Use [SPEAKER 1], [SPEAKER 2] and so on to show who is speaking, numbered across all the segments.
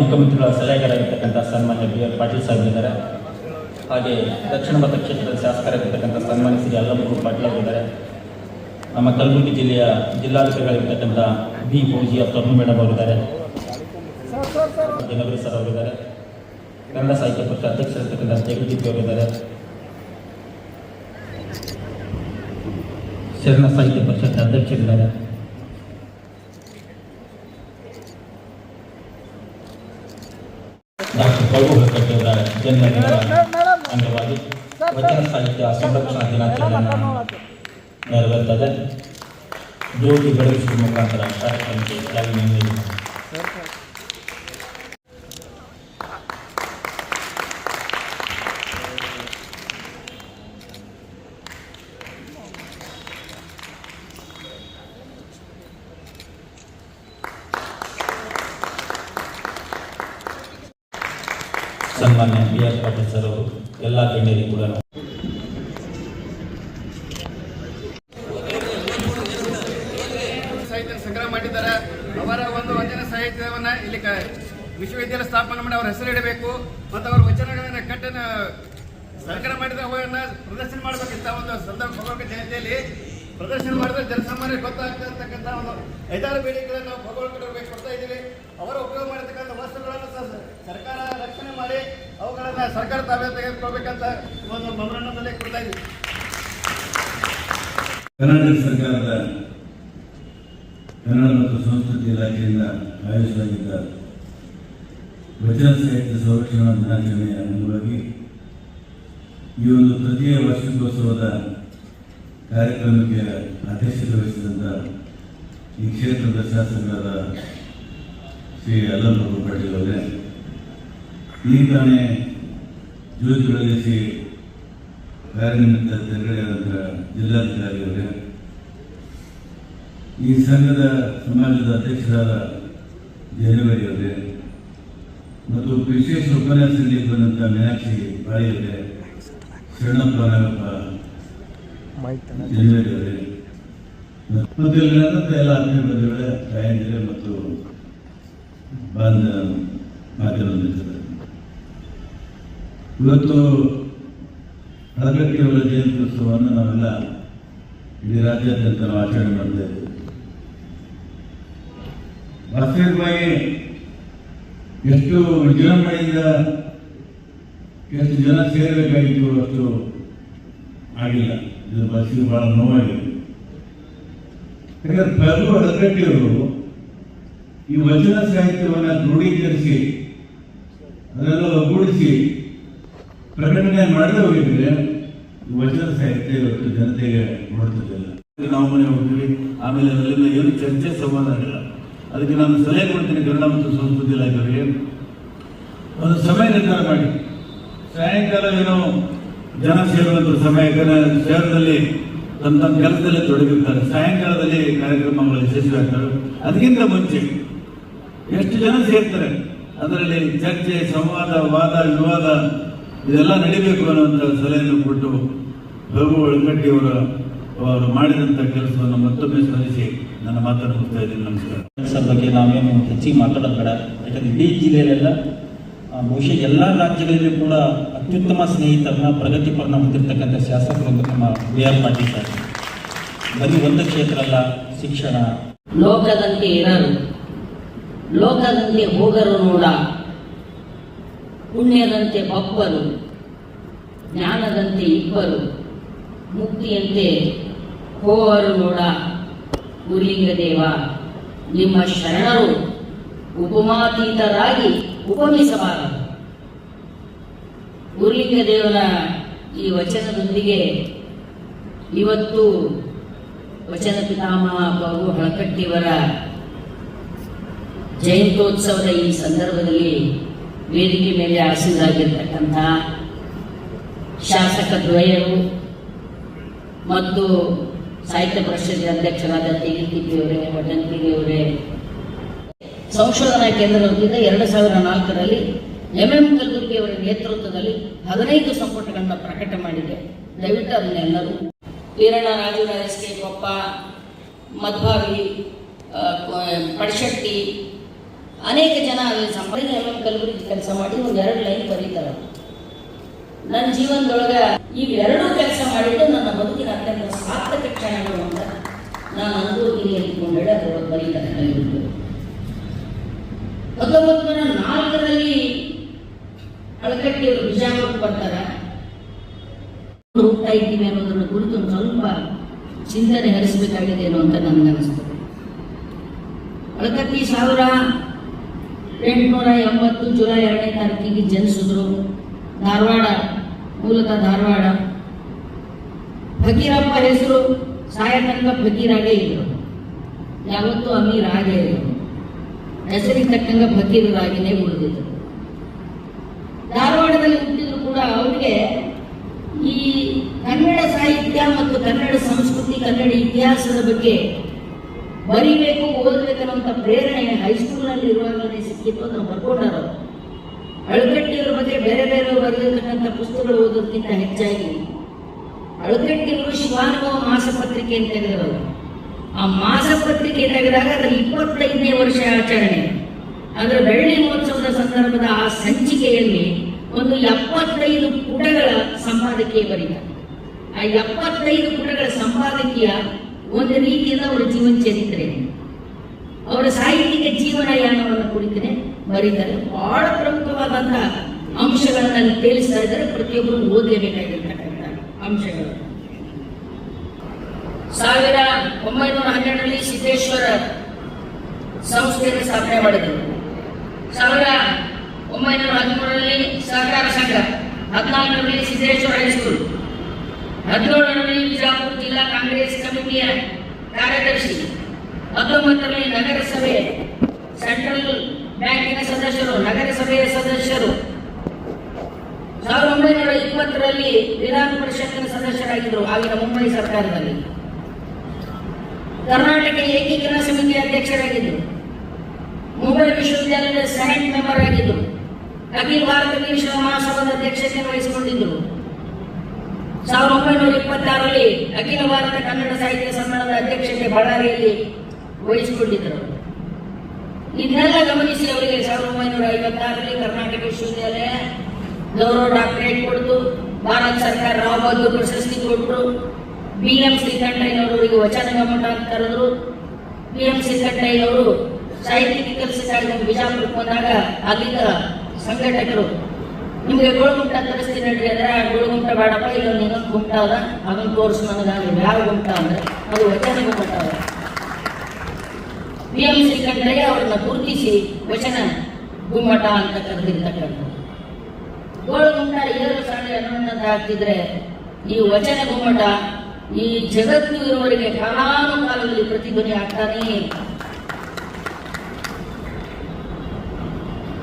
[SPEAKER 1] ಮುಖ್ಯಮಂತ್ರಿಗಳ ಸಲಹೆಗಾರಾಗಿರ್ತಕ್ಕಂಥ ಸನ್ಮಾನ್ಯ B R Patil ಸಾಹೇಬರಿದ್ದಾರೆ. ಹಾಗೆ ದಕ್ಷಿಣ ಮತಕ್ಷೇತ್ರದ ಶಾಸಕರಾಗಿರ್ತಕ್ಕಂಥ ಸನ್ಮಾನ್ಯ ಶ್ರೀ ಅಲ್ಲಮೂರು ಪಾಟೀಲ್ ಅವರಿದ್ದಾರೆ. ನಮ್ಮ ಕಲಬುರಗಿ ಜಿಲ್ಲೆಯ ಜಿಲ್ಲಾಧಿಕಾರಿಗಳಿರ್ತಕ್ಕಂಥ ಬಿ ಫೌಜಿಯಾ ತರುಣ್ ಮೇಡಮ್ ಅವರಿದ್ದಾರೆ. ಜನವರಿ ಸರ್ ಅವರಿದ್ದಾರೆ. ಕನ್ನಡ ಸಾಹಿತ್ಯ ಪಕ್ಷ ಅಧ್ಯಕ್ಷರಿರ್ತಕ್ಕಂಥ ಜಗದೀಪ್ ಅವರಿದ್ದಾರೆ. ಶರಣ ಸಾಹಿತ್ಯ ಪರಿಷತ್ ಅಧ್ಯಕ್ಷರಿದ್ದಾರೆ. ಡಾಕ್ಟರ್ ಪ್ರಭು ಹಳಕಟ್ಟಿ ಅವರ ಜನ್ಮದಿನದ ಅಂಗವಾಗಿ ವಚನ ಸಾಹಿತ್ಯ ಸಂರಕ್ಷಣಾ ದಿನಾಚರಣೆಯನ್ನು ನೆರವೇರ್ತದೆ ಜ್ಯೋತಿ ಬೆಳಗಿಸುವ ಮುಖಾಂತರ ಕಾರ್ಯಕ್ರಮಕ್ಕೆ ಚಾಲನೆ ನೀಡಿ ಸನ್ಮಾನ್ಯ ಬಿ ಆರ್ ಅವರು ಎಲ್ಲ ಗಣ್ಯರಿಗೂ ಕೂಡ
[SPEAKER 2] ಸಂಗ್ರಹ ಅವರ ಒಂದು ವಚನ ಸಾಹಿತ್ಯವನ್ನ ಇಲ್ಲಿ ವಿಶ್ವವಿದ್ಯಾಲಯ ಸ್ಥಾಪನೆ ಮಾಡಿ ಅವರ ಹೆಸರು ಇಡಬೇಕು ಮತ್ತು ಅವರ ವಚನಗಳನ್ನ ಕಟ್ಟನ ಸಂಗ್ರಹ ಮಾಡಿದ ಅವುಗಳನ್ನ ಪ್ರದರ್ಶನ ಮಾಡಬೇಕಿಂತ ಒಂದು ಸಂದರ್ಭ ಜಯಂತಿಯಲ್ಲಿ ಪ್ರದರ್ಶನ ಮಾಡಿದ್ರೆ ಜನಸಾಮಾನ್ಯ ಗೊತ್ತಾಗ್ತಿರ್ತಕ್ಕಂಥ ಒಂದು ಐದಾರು ಬೇಡಿಕೆಗಳನ್ನು ನಾವು ಭಗವಂತರಿಗೆ ಕೊಡ್ತಾ ಇದ್ದೀವಿ. ಅವರ ಉಪಯೋಗ ಮಾಡಿರ್ತಕ್ಕಂಥ ವಸ್ತುಗಳನ್ನು ಸಹ ಸರ್ಕಾರ ರಕ್ಷಣೆ ಮಾಡಿ ಅವುಗಳನ್ನು ಸರ್ಕಾರ ತಾವೇ ತೆಗೆದುಕೊಳ್ಬೇಕಂತ ಒಂದು ಮೆಮೊರಂಡಮ್ನಲ್ಲಿ ಕೊಡ್ತಾ ಇದ್ದೀವಿ.
[SPEAKER 3] ಕರ್ನಾಟಕ ಸರ್ಕಾರದ ಕನ್ನಡ ಮತ್ತು ಸಂಸ್ಕೃತಿ ಇಲಾಖೆಯಿಂದ ಆಯೋಜಿಸಲಾಗಿದ್ದ ವಚನ ಸಾಹಿತ್ಯ ಸಂರಕ್ಷಣಾ ದಿನಾಚರಣೆಯ ಅಂಗವಾಗಿ ಈ ಒಂದು ತೃತೀಯ ವಾರ್ಷಿಕೋತ್ಸವದ ಕಾರ್ಯಕ್ರಮಕ್ಕೆ ಅಧ್ಯಕ್ಷತೆ ವಹಿಸಿದಂಥ ಈ ಕ್ಷೇತ್ರದ ಶಾಸಕರಾದ ಶ್ರೀ ಅಲ್ಲಮರು ಪಾಟೀಲ್ ಅವರೇ, ಈ ತಾನೇ ಜ್ಯೋತಿ ಬೆಳಗಿಸಿ ಕಾರ್ಯನಿಮಿತ್ತ ನಂತರ ಜಿಲ್ಲಾಧಿಕಾರಿ ಅವರೇ, ಈ ಸಂಘದ ಸಮಾಜದ ಅಧ್ಯಕ್ಷರಾದ ಜನವರಿ ಮತ್ತು ವಿಶೇಷ ಉಪನ್ಯಾಸದಲ್ಲಿ ಬಂದಂಥ ಮೀನಾಕ್ಷಿ ಬಾಳಿಯವರೇ ಶರಣಪ್ಪ ನಾಗಪ್ಪ ಮತ್ತು ಎಲ್ಲ ಬಂಧುಗಳೇ ತಾಯಂದಿರೇ ಮತ್ತು ಬಂದ ಮಾಧ್ಯಮದ ಮಿತ್ರರೇ. ಇವತ್ತು ಅವರ ಜಯಂತ್ಯುತ್ಸವವನ್ನು ನಾವೆಲ್ಲ ಇಡೀ ರಾಜ್ಯಾದ್ಯಂತ ನಾವು ಆಚರಣೆ ಮಾಡ್ತಾ ಇದ್ದೇವೆ ವಾಸ್ತವಿಕವಾಗಿ ಎಷ್ಟು ವಿಜೃಂಭಣೆಯಿಂದ ಎಷ್ಟು ಜನ ಸೇರಬೇಕಾಗಿತ್ತು ಅಷ್ಟು ಆಗಿಲ್ಲ ಇದು ಬಸ್ಸಿಗೆ ಬಹಳ ನೋವಾಗಿದೆ. ಯಾಕಂದ್ರೆ ಪ್ರಭು ಹಳಗಟ್ಟಿಯವರು ಈ ವಚನ ಸಾಹಿತ್ಯವನ್ನು ದೃಢೀಕರಿಸಿ ಅದೆಲ್ಲ ಒಗ್ಗೂಡಿಸಿ ಪ್ರಕಟಣೆ ಮಾಡದೆ ಹೋಗಿದ್ರೆ ವಚನ ಸಾಹಿತ್ಯ ಇವತ್ತು ಜನತೆಗೆ ನೋಡ್ತಿದ್ದಿಲ್ಲ ನಾವು ಮನೆ ಹೋಗ್ತೀವಿ. ಆಮೇಲೆ ಅದರಿಂದ ಏನು ಚರ್ಚೆ ಸಮಾಧಾನ ಇಲ್ಲ. ಅದಕ್ಕೆ ನಾನು ಸಲಹೆ ಕೊಡ್ತೀನಿ ಕನ್ನಡ ಮತ್ತು ಸಂಸ್ಕೃತಿ ಇಲಾಖೆಯವರಿಗೆ. ಒಂದು ಸಮಯ ನಿರ್ಧಾರ ಮಾಡಿ. ಸಾಯಂಕಾಲ ಏನೋ ಜನ ಸೇರುವಂತ ಸಮಯ ಸೇರದಲ್ಲಿ ತಮ್ಮ ತಮ್ಮ ಕೆಲಸದಲ್ಲಿ ತೊಡಗಿರ್ತಾರೆ. ಸಾಯಂಕಾಲದಲ್ಲಿ ಕಾರ್ಯಕ್ರಮಗಳು ಯಶಸ್ವಿ ಆಗ್ತವೆ ಅದಕ್ಕಿಂತ ಮುಂಚೆ ಎಷ್ಟು ಜನ ಸೇರ್ತಾರೆ? ಅದರಲ್ಲಿ ಚರ್ಚೆ, ಸಂವಾದ, ವಾದ, ವಿವಾದ ಇದೆಲ್ಲ ನಡಿಬೇಕು ಅನ್ನುವಂಥ ಸಲಹೆಯನ್ನು ಕೊಟ್ಟು ರಘು ಒಳಗಟ್ಟಿಯವರ ಅವರು ಮಾಡಿದಂಥ ಕೆಲಸವನ್ನು ಮತ್ತೊಮ್ಮೆ ಸ್ಮರಿಸಿ ನನ್ನ ಮಾತನ್ನು ಮುಗಿಸ್ತಾ ಇದ್ದೀನಿ. ನಮಸ್ಕಾರ.
[SPEAKER 1] ಬಗ್ಗೆ ನಾವೇನು ಹೆಚ್ಚಿಗೆ ಮಾತಾಡೋದು ಬೇಡ. ಯಾಕಂದ್ರೆ ಇಡೀ ಜಿಲ್ಲೆಯಲ್ಲೆಲ್ಲ ಬಹುಶಃ ಎಲ್ಲ ರಾಜ್ಯಗಳಲ್ಲೂ ಕೂಡ ಅತ್ಯುತ್ತಮ ಸ್ನೇಹಿತರನ್ನ ಪ್ರಗತಿಪರನ ಹೊಂದಿರತಕ್ಕಂಥ ಶಾಸಕರು ನಮ್ಮ ಬಿ ಆರ್ ಪಾಟೀಲ್ ಸರ್. ಬರೀ ಒಂದು ಕ್ಷೇತ್ರ ಅಲ್ಲ, ಶಿಕ್ಷಣ.
[SPEAKER 4] ಲೋಕದಂತೆ ಇರರು. ಲೋಕದಂತೆ ಹೋಗರು ನೋಡ. ಪುಣ್ಯದಂತೆ ಬಪ್ಪರು. ಜ್ಞಾನದಂತೆ ಇಬ್ಬರು. ಮುಕ್ತಿಯಂತೆ ಹೋವರು ನೋಡ. ಗುರುಲಿಂಗ ದೇವ ನಿಮ್ಮ ಶರಣರು ಉಪಮಾತೀತರಾಗಿ ಉಪಮಿಸಬಾರದು ಗುರುಲಿಂಗ ದೇವರ ಈ ವಚನದೊಂದಿಗೆ ಇವತ್ತು ವಚನ ಪಿತಾಮಹ ಬಾಬು ಹಳಕಟ್ಟಿಯವರ ಜಯಂತ್ಯೋತ್ಸವದ ಈ ಸಂದರ್ಭದಲ್ಲಿ ವೇದಿಕೆ ಮೇಲೆ ಆಸೀನರಾಗಿರ್ತಕ್ಕಂಥ ಶಾಸಕ ದ್ವಯರು ಮತ್ತು ಸಾಹಿತ್ಯ ಪರಿಷತ್ ಅಧ್ಯಕ್ಷರಾದ ತೆಗಿತಿಪಿಯವರೇ ವಡ್ಡಂತಿಯವರೇ ಸಂಶೋಧನಾ ಕೇಂದ್ರ ವತಿಯಿಂದ ಎರಡು ಸಾವಿರದ ನಾಲ್ಕರಲ್ಲಿ ಎಂ ಎಂ ಕಲಬುರ್ಗಿ ಅವರ ನೇತೃತ್ವದಲ್ಲಿ ಹದಿನೈದು ಸಂಪುಟಗಳನ್ನು ಪ್ರಕಟ ಮಾಡಿದೆ. ದಯವಿಟ್ಟು ಅದನ್ನೆಲ್ಲರೂ ವೀರಣ್ಣ ರಾಜು ಎಸ್ ಕೆ ಕೊಪ್ಪ ಮಧ್ವಾವಿ ಆ, ಪಡಶೆಟ್ಟಿ ಅನೇಕ ಜನ ಅಲ್ಲಿ ಸಂಪಾದನೆ ಎಂ ಎಂ ಕಲ್ಬುರ್ಗಿ ಕೆಲಸ ಮಾಡಿ ಒಂದು ಎರಡು ಲೈನ್ ಬರೀತಾರೆ. ನನ್ನ ಜೀವನದೊಳಗೆ ಇವೆರಡೂ ಕೆಲಸ ಮಾಡಿದ್ದು ನನ್ನ ಬದುಕಿನ ಅತ್ಯಂತ ಸಾರ್ಥಕ ಕ್ಷಣಗಳು ಅಂತ ನಾನು ಅಂದು ಇಲ್ಲಿ ಅದರೊಳಗೆ ಬರೀತಾರೆ ಹತ್ತೊಂಬತ್ತು ನಾಲ್ಕರಲ್ಲಿ ಅಳಕಟ್ಟಿಯವರು ಬಿಜಾಪುರಕ್ಕೆ ಬರ್ತಾರೆ. ಹೋಗ್ತಾ ಇದ್ದೀವಿ ಅನ್ನೋದನ್ನು ಕುರಿತು ಸ್ವಲ್ಪ ಚಿಂತನೆ ಹರಿಸಬೇಕಾಗಿದೆಯೋ ಅಂತ ನನಗನ್ನಿಸ್ತದೆ ಅಳಕತ್ತಿ ಸಾವಿರ ಎಂಟುನೂರ ಎಂಬತ್ತು ಜುಲೈ ಎರಡನೇ ತಾರೀಕಿಗೆ ಜನಿಸಿದ್ರು. ಧಾರವಾಡ, ಮೂಲತಃ ಧಾರವಾಡ. ಫಕೀರಪ್ಪ ಹೆಸರು, ಸಾಯತನಕ ಫಕೀರಾಗೇ ಇದ್ರು. ಯಾವತ್ತೂ ಅಮೀರ್ ಆಗೇ ಇದ್ರು. ಹೆಸರಿಗೆ ತಕ್ಕಂಗ ಫಕೀರರಾಗಿನೇ ಉಳಿದಿದ್ರು ಧಾರವಾಡದಲ್ಲಿ ಹುಟ್ಟಿದ್ರು ಕೂಡ ಅವರಿಗೆ ಈ ಕನ್ನಡ ಸಾಹಿತ್ಯ ಮತ್ತು ಕನ್ನಡ ಸಂಸ್ಕೃತಿ, ಕನ್ನಡ ಇತಿಹಾಸದ ಬಗ್ಗೆ ಬರೀಬೇಕು ಓದಬೇಕನ್ನುವಂಥ ಪ್ರೇರಣೆ ಹೈಸ್ಕೂಲ್ನಲ್ಲಿ ಇರುವಾಗಲೇ ಸಿಕ್ಕಿತ್ತು ಅದನ್ನು ಬರ್ಕೊಂಡಾರ ಅವರು. ಅಳಕಟ್ಟಿಯವರ ಬಗ್ಗೆ ಬೇರೆ ಬೇರೆ ಬರೆದಿರ್ತಕ್ಕಂಥ ಪುಸ್ತಕಗಳು ಓದೋದಕ್ಕಿಂತ ಹೆಚ್ಚಾಗಿ ಅಳಕಟ್ಟಿಯವರು ಶಿವಾನುಭವ ಮಾಸಪತ್ರಿಕೆ ಅಂತ ತೆಗೆದರು ಆ ಮಾಸಪತ್ರಿಕೆ ತೆಗೆದಾಗ ಅದರ ಇಪ್ಪತ್ತೈದನೇ ವರ್ಷ ಆಚರಣೆ. ಅದರ ಬೆಳ್ಳಿ ಮಹೋತ್ಸವದ ಸಂದರ್ಭದ ಆ ಸಂಚಿಕೆಯಲ್ಲಿ ಒಂದು ಎಪ್ಪತ್ತೈದು ಪುಟಗಳ ಸಂಪಾದಕೀಯ ಬರೀತ. ಆ ಎಪ್ಪತ್ತೈದು ಪುಟಗಳ ಸಂಪಾದಕೀಯ ಒಂದು ರೀತಿಯಿಂದ ಅವರ ಜೀವನ ಚರಿತ್ರೆ. ಅವರ ಸಾಹಿತ್ಯಿಕ ಜೀವನಯಾನವನ್ನು ಕುರಿತನೆ ಬರೀತಾರೆ. ಬಹಳ ಪ್ರಮುಖವಾದಂತಹ ಅಂಶಗಳನ್ನು ಅಲ್ಲಿ ಇದ್ದಾರೆ. ಪ್ರತಿಯೊಬ್ಬರು ಓದಲೇಬೇಕಾಗಿರ್ತಕ್ಕಂಥ ಅಂಶಗಳು. ಸಾವಿರ ಒಂಬೈನೂರ ಹನ್ನೆರಡರಲ್ಲಿ ಸಿದ್ದೇಶ್ವರ ಸಂಸ್ಥೆಯನ್ನು ಸ್ಥಾಪನೆ ಮಾಡಿದರು. ಸಾವಿರ ಒಂಬೈನೂರ ಹದಿಮೂರರಲ್ಲಿ ಸಹಕಾರ ಸಂಘ, ಹದಿನಾಲ್ಕರಲ್ಲಿ ಸಿದ್ದೇಶ್ವರ ಹೈಸ್ಕೂಲ್, ಹದಿನೇಳರಲ್ಲಿ ಬಿಜಾಪುರ ಜಿಲ್ಲಾ ಕಾಂಗ್ರೆಸ್ ಕಮಿಟಿಯ ಕಾರ್ಯದರ್ಶಿ, ಹತ್ತೊಂಬತ್ತರಲ್ಲಿ ನಗರಸಭೆ, ಸೆಂಟ್ರಲ್ ಬ್ಯಾಂಕಿನ ಸದಸ್ಯರು, ನಗರಸಭೆಯ ಸದಸ್ಯರು. ಸಾವಿರದ ಒಂಬೈನೂರ ಇಪ್ಪತ್ತರಲ್ಲಿ ವಿಧಾನ ಪರಿಷತ್ತಿನ ಸದಸ್ಯರಾಗಿದ್ದರು, ಆಗಿನ ಮುಂಬೈ ಸರ್ಕಾರದಲ್ಲಿ. ಕರ್ನಾಟಕ ಏಕೀಕರಣ ಸಮಿತಿ ಅಧ್ಯಕ್ಷರಾಗಿದ್ದರು ಮುಂಬೈ ವಿಶ್ವವಿದ್ಯಾಲಯದ ಸೆನೆಟ್ ಮೆಂಬರ್ ಆಗಿದ್ದರು ಅಖಿಲ ಭಾರತ ವೀರಶೈವ ಮಹಾಸಭಾದ ಅಧ್ಯಕ್ಷತೆ ವಹಿಸಿಕೊಂಡಿದ್ದರು. ಸಾವಿರದ ಒಂಬೈನೂರ ಇಪ್ಪತ್ತಾರರಲ್ಲಿ ಅಖಿಲ ಭಾರತ ಕನ್ನಡ ಸಾಹಿತ್ಯ ಸಮ್ಮೇಳನದ ಅಧ್ಯಕ್ಷತೆ ಬಳ್ಳಾರಿಯಲ್ಲಿ ವಹಿಸಿಕೊಂಡಿದ್ದರು. ಇದನ್ನೆಲ್ಲ ಗಮನಿಸಿ ಅವರಿಗೆ ಸಾವಿರದ ಒಂಬೈನೂರ ಐವತ್ತಾರರಲ್ಲಿ ಕರ್ನಾಟಕ ವಿಶ್ವವಿದ್ಯಾಲಯ ಗೌರವ ಡಾಕ್ಟರೇಟ್ ಕೊಡ್ತು. ಭಾರತ ಸರ್ಕಾರ ರಾವ್ ಬಹದ್ದೂರ್ ಪ್ರಶಸ್ತಿ ಕೊಟ್ಟರು ಬಿ ಎಂ ಶ್ರೀಕಂಠಯ್ಯನವರಿಗೆ ವಚನ ಗಮನ ಅಂತ ಕರೆದ್ರು. ಬಿ ಎಂ ಶ್ರೀಕಂಠಯ್ಯನವರು ಸಾಹಿತ್ಯಿಕ ಕೆಲಸ ಬಿಜಾಪುರಕ್ಕೆ ಬಂದಾಗ ಅಲ್ಲಿದ್ದ ಸಂಘಟಕರು, ನಿಮಗೆ ಗೋಳುಗುಂಟ ತರಿಸ್ತೀನಿ ನಡ್ರಿ ಅಂದ್ರೆ ಆ ಗೋಳುಗುಂಟ ಬೇಡಪ್ಪ, ಇಲ್ಲೊಂದು ಇನ್ನೊಂದು ಗುಂಟ ಅದ, ಅದನ್ನು ತೋರಿಸು ನನಗೆ ಅಂದ್ರೆ ಯಾವ ಗುಂಟ ಅಂದ್ರೆ ಅದು ವಚನ ಗುಂಟ ಅದ. ಬಿ ಎಂ ಶ್ರೀಕಂಠಯ್ಯ ಅವ್ರನ್ನ ಗುರುತಿಸಿ ವಚನ ಗುಮ್ಮಟ ಅಂತ ಕರೆದಿರ್ತಕ್ಕಂಥದ್ದು ಗೋಳುಗುಂಟ ಏಳು ಸಾಲಿ ಹನ್ನೊಂದನ್ನು ಆಗ್ತಿದ್ರೆ ಈ ವಚನ ಗುಮ್ಮಟ ಈ ಜಗತ್ತು ಇರುವವರಿಗೆ ಕಾಲಾನುಕಾಲದಲ್ಲಿ ಪ್ರತಿಧ್ವನಿ ಆಗ್ತಾನೆ.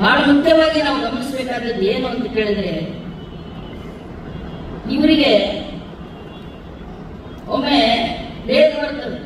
[SPEAKER 4] ಬಹಳ ಮುಖ್ಯವಾಗಿ ನಾವು ಗಮನಿಸಬೇಕಾದದ್ದು ಏನು ಅಂತ ಕೇಳಿದ್ರೆ, ಇವರಿಗೆ ಒಮ್ಮೆ ಬೇಗ ಬರ್ತದೆ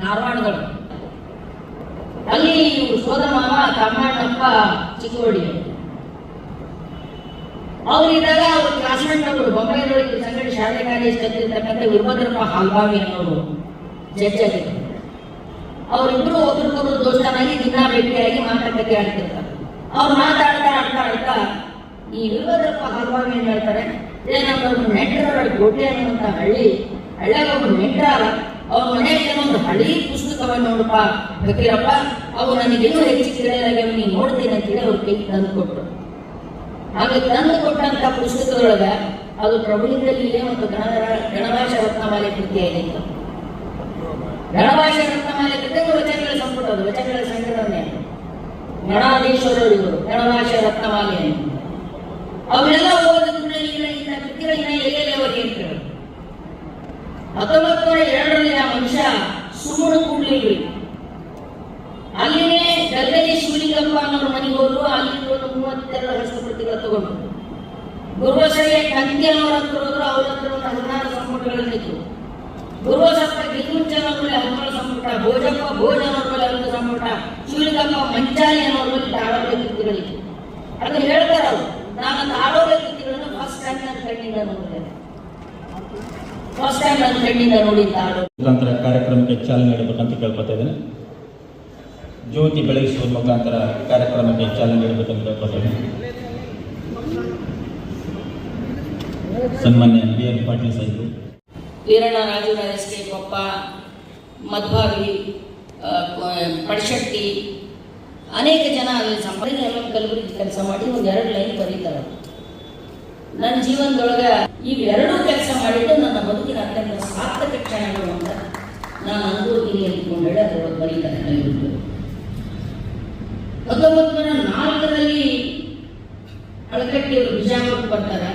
[SPEAKER 4] ಧಾರವಾಡಗಳು ಅಲ್ಲಿ ಇವರು ಸೋದರ ಮಾಮ ತಮ್ಮಣ್ಣಪ್ಪ ಚಿಕ್ಕೋಡಿ ಅವರಿದ್ದಾಗ ಅವ್ರ ಕ್ಲಾಸ್ಮೇಟ್ ಅವರು ಬೊಂಬೈನೊಳಗೆ ಸಂಘಟನೆ ಶಾಲೆ ಕಾಲೇಜ್ ಕಲಿತಿರ್ತಕ್ಕಂಥ ವೀರಭದ್ರಪ್ಪ ಹಾಲ್ಬಾವಿ ಅನ್ನೋರು ಜಡ್ಜ್ ಆಗಿದ್ದರು ಅವರಿಬ್ಬರು ಒಬ್ರಿಗೊಬ್ರು ದೋಸ್ತನಾಗಿ ದಿನ ಭೇಟಿಯಾಗಿ ಮಾತುಕತೆ ಆಡ್ತಿರ್ತಾರೆ ಅವ್ರು ಮಾತಾಡ್ತಾ ಆಡ್ತಾ ಆಡ್ತಾ, ಈ ವೀರಭದ್ರಪ್ಪ ಹಾಲ್ಬಾವಿ ಏನ್ ಹೇಳ್ತಾರೆ? ಏನಂದ್ರೆ ನೆಂಟರ ಗೋಟೆ ಅನ್ನುವಂಥ ಹಳ್ಳಿ, ಹಳ್ಳಿಯಾಗ ಒಬ್ಬ ನೆಂಟರ, ಅವ್ರ ಮನೆಯಲ್ಲಿ ಒಂದು ಹಳಿ ಪುಸ್ತಕವನ್ನು ನೋಡಪ್ಪ, ಬೇಕಿರಪ್ಪ, ಅವು ನನಗೆ ಇನ್ನೂ ಹೆಚ್ಚು ತಿಳಿಯಲಾಗಿ ನೀನು ನೋಡ್ತೀನಿ ಅಂತೇಳಿ ಅವ್ರ ಕೈ ತಂದು ಕೊಟ್ಟರು ಆಗ ತಂದು ಕೊಟ್ಟಂತ ಪುಸ್ತಕದೊಳಗ ಅದು ಪ್ರಭುಲಿಂಗಲೀಲೆ ಮತ್ತು ಗಣರ ಗಣಭಾಷಾ ರತ್ನಮಾಲೆ ಕೃತಿಯಾಗಿತ್ತು ಗಣಭಾಷಾ ರತ್ನಮಾಲೆ ಕೃತಿ ವಚನಗಳ ಸಂಪುಟ ಅದು, ವಚನಗಳ ಸಂಗ್ರಹಣೆ ಗಣಾಧೀಶ್ವರರು ಇವರು ಗಣಭಾಷಾ ರತ್ನಮಾಲೆ ಅವರೆಲ್ಲ ಈಗ. ಹತ್ತೊಂಬತ್ತು ಎರಡರಲ್ಲಿ ಆ ಮನುಷ್ಯ ಸುಮ್ಮನೆ ಕೂಡ್ಲಿಲ್ರಿ. ಅಲ್ಲಿನೇ ಗದ್ದೆಗೆ ಶಿವಲಿಂಗಪ್ಪ ಅನ್ನೋರು ಮನೆಗೆ ಹೋದ್ರು. ಅಲ್ಲಿ ಒಂದು ಮೂವತ್ತೆರಡು ಹಸ್ತಪ್ರತಿಗಳು ತಗೊಂಡು ಗುರುವಸರಿಗೆ ಕಂತಿ ಅನ್ನೋರ ಹೋದ್ರು. ಅವ್ರ ಹತ್ರ ಒಂದು ಹದಿನಾರು ಸಂಪುಟಗಳಿತ್ತು ಗುರುವಸಪ್ಪ ಗಿರಿಮುಂಚನವರಲ್ಲಿ ಹದಿನೇಳು ಸಂಪುಟ, ಭೋಜಪ್ಪ, ಭೋಜ ಅನ್ನೋರಲ್ಲಿ ಹನ್ನೊಂದು ಸಂಪುಟ, ಶಿವಲಿಂಗಪ್ಪ, ಮಂಚಾಲಿ ಅನ್ನೋರಲ್ಲಿ ಕೃತಿಗಳಿತ್ತು ಅದನ್ನ ಹೇಳ್ತಾರೆ ಅವರು. ನಾನು ಕೃತಿಗಳನ್ನು ಫಸ್ಟ್ ಟೈಮ್ ನನ್ನ ಕಣ್ಣಿಂದ ನೋಡಿದ್ದೇನೆ ಫಸ್ಟ್ ಟೈಮ್ ನನ್ನ ಕಣ್ಣಿಂದ ನೋಡಿ ತಾಳೋ
[SPEAKER 1] ಮುಖಾಂತರ ಕಾರ್ಯಕ್ರಮಕ್ಕೆ ಚಾಲನೆ ನೀಡಬೇಕಂತ ಕೇಳ್ಕೊತಾ ಇದ್ದೇನೆ. ಜ್ಯೋತಿ ಬೆಳಗಿಸುವ ಮುಖಾಂತರ ಕಾರ್ಯಕ್ರಮಕ್ಕೆ ಚಾಲನೆ ನೀಡಬೇಕಂತ ಹೇಳ್ಕೊಳ್ತೇನೆ ಸನ್ಮಾನ್ಯ ಬಿ ಎಲ್ ಪಾಟೀಲ್ ಸಾಹೇಬರು.
[SPEAKER 4] ವೀರಣ್ಣ ರಾಜು ಎಸ್ ಕೊಪ್ಪ ಮಧ್ವಾಗಿ ಪಡಶೆಟ್ಟಿ, ಅನೇಕ ಜನ ಅಲ್ಲಿ ಸಂಪಾದನೆ ಎಂ ಕಲಬುರಗಿ ಕೆಲಸ ಮಾಡಿ ಒಂದು ಎರಡು ಲೈನ್ ಬರೀತಾರೆ ನನ್ನ ಜೀವನದೊಳಗೆ ಇವೆರಡೂ ಕೆಲಸ ಮಾಡಿದ್ದು ನನ್ನ ಬದುಕಿನ ಅತ್ಯಂತ ಸಾರ್ಥಕ ಕ್ಷಣಗಳು ಅಂತ ನಾನು ಅಂಗೂರಿಗೆ ಅಂದ್ಕೊಂಡೇಳಿ ಅದರೊಳಗೆ ಬರೀತಾರೆ ಕಲಬುರಗಿ ಹತ್ತೊಂಬತ್ತು ನೂರ ನಾಲ್ಕರಲ್ಲಿ ಅಳಕಟ್ಟಿ ಅವರು ಬಿಜಾಪುರಕ್ಕೆ ಬರ್ತಾರೆ